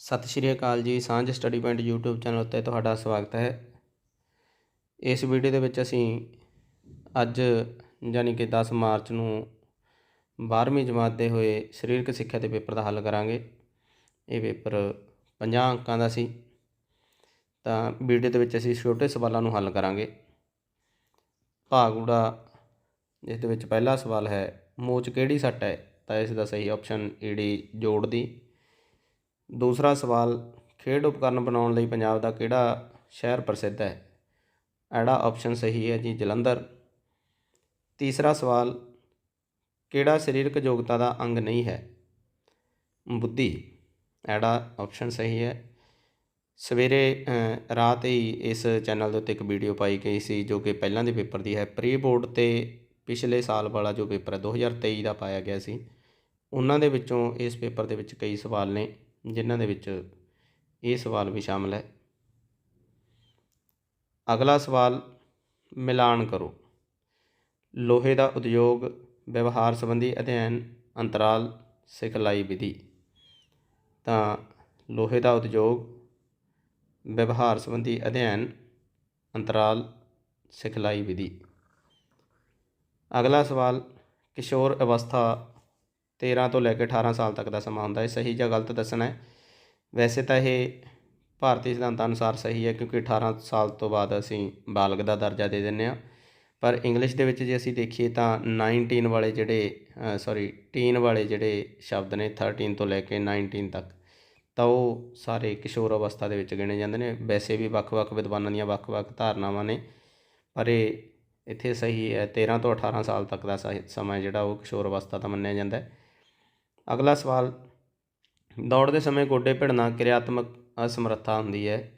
ਸਤਿ ਸ਼੍ਰੀ ਅਕਾਲ ਜੀ, ਸਾਂਝ ਸਟੱਡੀ ਪੁਆਇੰਟ YouTube ਚੈਨਲ ਉੱਤੇ ਤੁਹਾਡਾ ਸਵਾਗਤ ਹੈ। ਇਸ ਵੀਡੀਓ ਦੇ ਵਿੱਚ ਅਸੀਂ ਅੱਜ ਯਾਨੀ ਕਿ 10 ਮਾਰਚ ਨੂੰ 12ਵੀਂ ਜਮਾਤ ਦੇ ਹੋਏ ਸਰੀਰਕ ਸਿੱਖਿਆ ਦੇ ਪੇਪਰ ਦਾ ਹੱਲ ਕਰਾਂਗੇ। ਇਹ ਪੇਪਰ 50 ਅੰਕਾਂ ਦਾ ਸੀ। ਤਾਂ ਵੀਡੀਓ ਦੇ ਵਿੱਚ ਅਸੀਂ ਛੋਟੇ ਸਵਾਲਾਂ ਨੂੰ ਹੱਲ ਕਰਾਂਗੇ। ਭਾਗੂੜਾ, ਜਿਸ ਦੇ ਵਿੱਚ ਪਹਿਲਾ ਸਵਾਲ ਹੈ, ਮੋਚ ਕਿਹੜੀ ਸੱਟ ਹੈ? ਤਾਂ ਇਸ ਦਾ ਸਹੀ ਆਪਸ਼ਨ ਈੜੀ ਜੋੜ ਦੀ। ਦੂਸਰਾ ਸਵਾਲ, ਖੇਡ ਉਪਕਰਨ ਬਣਾਉਣ ਲਈ ਪੰਜਾਬ ਦਾ ਕਿਹੜਾ ਸ਼ਹਿਰ ਪ੍ਰਸਿੱਧ ਹੈ? ਐੜਾ ਆਪਸ਼ਨ ਸਹੀ ਹੈ ਜੀ ਜਲੰਧਰ। ਤੀਸਰਾ ਸਵਾਲ, ਕਿਹੜਾ ਸਰੀਰਕ ਯੋਗਤਾ ਦਾ ਅੰਗ ਨਹੀਂ ਹੈ? ਬੁੱਧੀ ਐੜਾ ਆਪਸ਼ਨ ਸਹੀ ਹੈ। ਸਵੇਰੇ ਰਾਤ ਹੀ ਇਸ ਚੈਨਲ ਦੇ ਉੱਤੇ ਇੱਕ ਵੀਡੀਓ ਪਾਈ ਗਈ ਸੀ ਜੋ ਕਿ ਪਹਿਲਾਂ ਦੇ ਪੇਪਰ ਦੀ ਹੈ। ਪ੍ਰੀ ਬੋਰਡ ਤੇ ਪਿਛਲੇ ਸਾਲ ਵਾਲਾ ਜੋ ਪੇਪਰ ਹੈ 2023 ਦਾ ਪਾਇਆ ਗਿਆ ਸੀ। ਉਹਨਾਂ ਦੇ ਵਿੱਚੋਂ ਇਸ ਪੇਪਰ ਦੇ ਵਿੱਚ ਕਈ ਸਵਾਲ ਨੇ। ਜਿਨ੍ਹਾਂ ਦੇ ਵਿੱਚ ਇਹ ਸਵਾਲ ਵੀ ਸ਼ਾਮਲ ਹੈ। ਅਗਲਾ ਸਵਾਲ, ਮਿਲਾਨ ਕਰੋ। ਲੋਹੇ ਦਾ ਉਦਯੋਗ, ਵਿਵਹਾਰ ਸੰਬੰਧੀ ਅਧਿਐਨ, ਅੰਤਰਾਲ, ਸਿਖਲਾਈ ਵਿਧੀ। ਤਾਂ ਲੋਹੇ ਦਾ ਉਦਯੋਗ, ਵਿਵਹਾਰ ਸੰਬੰਧੀ ਅਧਿਐਨ, ਅੰਤਰਾਲ, ਸਿਖਲਾਈ ਵਿਧੀ। ਅਗਲਾ ਸਵਾਲ, ਕਿਸ਼ੋਰ ਅਵਸਥਾ 13 ਤੋਂ ਲੈ ਕੇ 18 ਸਾਲ ਤੱਕ ਦਾ ਸਮਾਂ ਹੁੰਦਾ ਹੈ। ਸਹੀ ਜਾਂ ਗਲਤ ਦੱਸਣਾ ਹੈ। ਵੈਸੇ ਤਾਂ ਇਹ ਭਾਰਤੀ ਸਿਧਾਂਤਾਂ ਅਨੁਸਾਰ ਸਹੀ ਹੈ ਕਿਉਂਕਿ 18 ਸਾਲ ਤੋਂ ਬਾਅਦ ਅਸੀਂ ਬਾਲਗ ਦਾ ਦਰਜਾ ਦੇ ਦਿੰਦੇ ਹਾਂ। ਪਰ ਇੰਗਲਿਸ਼ ਦੇ ਵਿੱਚ ਜੇ ਅਸੀਂ ਦੇਖੀਏ ਤਾਂ 19 ਵਾਲੇ ਜਿਹੜੇ ਸੌਰੀ ਟੀਨ ਵਾਲੇ ਜਿਹੜੇ ਸ਼ਬਦ ਨੇ 13 ਤੋਂ ਲੈ ਕੇ 19 ਤੱਕ, ਤਾਂ ਉਹ ਸਾਰੇ ਕਿਸ਼ੋਰ ਅਵਸਥਾ ਦੇ ਵਿੱਚ ਗਿਣੇ ਜਾਂਦੇ ਨੇ। ਵੈਸੇ ਵੀ ਵੱਖ-ਵੱਖ ਵਿਦਵਾਨਾਂ ਦੀਆਂ ਵੱਖ-ਵੱਖ ਧਾਰਨਾਵਾਂ ਨੇ, ਪਰ ਇਹ ਇੱਥੇ ਸਹੀ ਹੈ। 13 ਤੋਂ 18 ਸਾਲ ਤੱਕ ਦਾ ਸਹੀ ਸਮਾਂ ਜਿਹੜਾ ਉਹ ਕਿਸ਼ੋਰ ਅਵਸਥਾ ਦਾ ਮੰਨਿਆ ਜਾਂਦਾ ਹੈ। ਅਗਲਾ ਸਵਾਲ ਦੌੜਦੇ ਸਮੇਂ ਗੋਡੇ ਭਿੜਨਾ ਕਿਰਿਆਤਮਕ ਅਸਮਰੱਥਾ ਹੁੰਦੀ ਹੈ।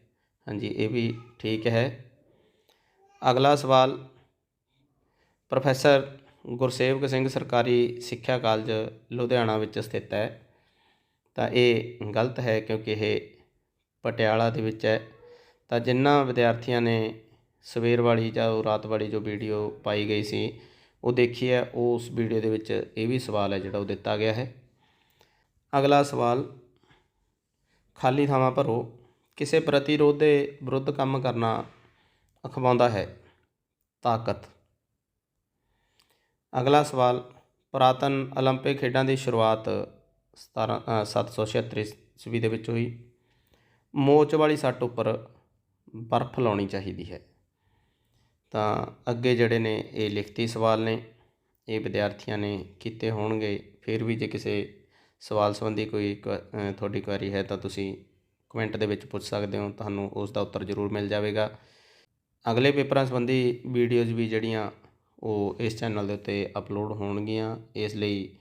ਹਾਂਜੀ, ਇਹ ਵੀ ਠੀਕ ਹੈ। ਅਗਲਾ ਸਵਾਲ, ਪ੍ਰੋਫੈਸਰ ਗੁਰਸੇਵਕ ਸਿੰਘ ਸਰਕਾਰੀ ਸਿੱਖਿਆ ਕਾਲਜ ਲੁਧਿਆਣਾ ਵਿੱਚ ਸਥਿਤ ਹੈ। ਤਾਂ ਇਹ ਗਲਤ ਹੈ ਕਿਉਂਕਿ ਇਹ ਪਟਿਆਲਾ ਦੇ ਵਿੱਚ ਹੈ। ਤਾਂ ਜਿਨ੍ਹਾਂ ਵਿਦਿਆਰਥੀਆਂ ਨੇ ਸਵੇਰ ਵਾਲੀ ਜਾਂ ਉਹ ਰਾਤ ਵਾਲੀ ਜੋ ਵੀਡੀਓ ਪਾਈ ਗਈ ਸੀ, ਉਹ ਦੇਖੀ ਹੈ, ਉਸ ਵੀਡੀਓ ਦੇ ਵਿੱਚ ਇਹ ਵੀ ਸਵਾਲ ਹੈ ਜਿਹੜਾ ਉਹ ਦਿੱਤਾ ਗਿਆ ਹੈ। ਅਗਲਾ ਸਵਾਲ ਖਾਲੀ ਥਾਵਾਂ ਭਰੋ ਕਿਸੇ ਪ੍ਰਤੀਰੋਧ ਦੇ ਵਿਰੁੱਧ ਕੰਮ ਕਰਨਾ ਅਖਵਾਉਂਦਾ ਹੈ ਤਾਕਤ ਅਗਲਾ ਸਵਾਲ ਪੁਰਾਤਨ 올림픽 ਖੇਡਾਂ ਦੀ ਸ਼ੁਰੂਆਤ 17 ਅ, 776 ਈਸਵੀ ਦੇ ਵਿੱਚ ਹੋਈ ਮੋਚ ਵਾਲੀ ਸੱਟ ਉੱਪਰ ਬਰਫ਼ ਲਾਉਣੀ ਚਾਹੀਦੀ ਹੈ ਤਾਂ ਅੱਗੇ ਜਿਹੜੇ ਨੇ ਇਹ ਲਿਖਤੀ ਸਵਾਲ ਨੇ ਇਹ ਵਿਦਿਆਰਥੀਆਂ ਨੇ ਕੀਤੇ ਹੋਣਗੇ ਫਿਰ ਵੀ ਜੇ ਕਿਸੇ ਸਵਾਲ ਸੰਬੰਧੀ ਕੋਈ ਕੁ- ਤੁਹਾਡੀ ਕੁਐਰੀ ਹੈ ਤਾਂ ਤੁਸੀਂ ਕਮੈਂਟ ਦੇ ਵਿੱਚ ਪੁੱਛ ਸਕਦੇ ਹੋ, ਤੁਹਾਨੂੰ ਉਸ ਦਾ ਉੱਤਰ ਜ਼ਰੂਰ ਮਿਲ ਜਾਵੇਗਾ। ਅਗਲੇ ਪੇਪਰਾਂ ਸੰਬੰਧੀ ਵੀਡੀਓਜ਼ ਵੀ ਜਿਹੜੀਆਂ ਉਹ ਇਸ ਚੈਨਲ ਦੇ ਉੱਤੇ ਅਪਲੋਡ ਹੋਣਗੀਆਂ। ਇਸ ਲਈ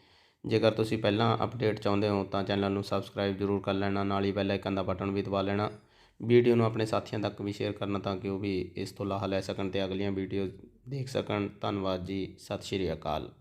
ਜੇਕਰ ਤੁਸੀਂ ਪਹਿਲਾਂ ਅਪਡੇਟ ਚਾਹੁੰਦੇ ਹੋ ਤਾਂ ਚੈਨਲ ਨੂੰ ਸਬਸਕ੍ਰਾਈਬ ਜ਼ਰੂਰ ਕਰ ਲੈਣਾ, ਨਾਲ ਹੀ ਬੈਲ ਆਈਕਨ ਦਾ ਬਟਨ ਵੀ ਦਬਾ ਲੈਣਾ। ਵੀਡੀਓ ਨੂੰ ਆਪਣੇ ਸਾਥੀਆਂ ਤੱਕ ਵੀ ਸ਼ੇਅਰ ਕਰਨਾ ਤਾਂ ਕਿ ਉਹ ਵੀ ਇਸ ਤੋਂ ਲਾਹਾ ਲੈ ਸਕਣ ਤੇ ਅਗਲੀਆਂ ਵੀਡੀਓ ਦੇਖ ਸਕਣ। ਧੰਨਵਾਦ ਜੀ, ਸਤਿ ਸ਼੍ਰੀ ਅਕਾਲ।